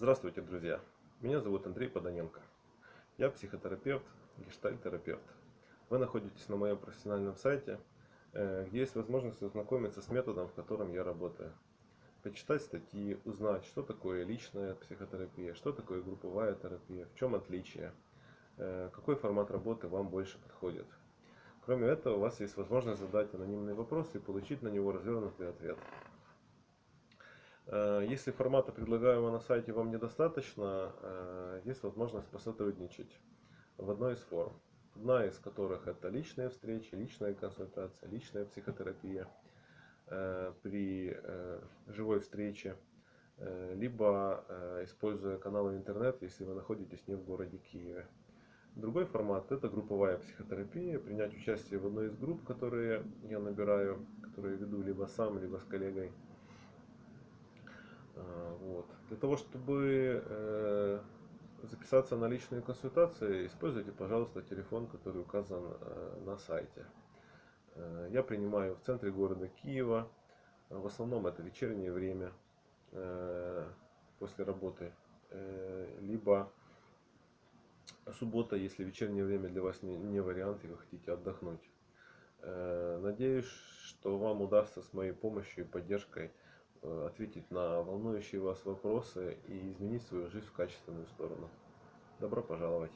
Здравствуйте, друзья! Меня зовут Андрей Подоненко. Я психотерапевт, гештальт-терапевт. Вы находитесь на моем профессиональном сайте, э, где есть возможность ознакомиться с методом, в котором я работаю. Почитать статьи, узнать, что такое личная психотерапия, что такое групповая терапия, в чем отличие, э, какой формат работы вам больше подходит. Кроме этого, у вас есть возможность задать анонимный вопрос и получить на него развернутый ответ. Э, если формата предлагаемого на сайте вам недостаточно, э, есть возможность посотрудничать в одной из форм. Одна из которых это личные встречи, личная консультация, личная психотерапия э, при живой встрече, либо используя каналы интернет, если вы находитесь не в городе Киеве. Другой формат это групповая психотерапия, принять участие в одной из групп, которые я набираю, которые веду либо сам, либо с коллегой. А, вот. Для того, чтобы э, записаться на личные консультации, используйте, пожалуйста, телефон, который указан э, на сайте. Э, я принимаю в центре города Киева. В основном это вечернее время после работы. Либо суббота, если вечернее время для вас не вариант и вы хотите отдохнуть. Надеюсь, что вам удастся с моей помощью и поддержкой ответить на волнующие вас вопросы и изменить свою жизнь в качественную сторону. Добро пожаловать!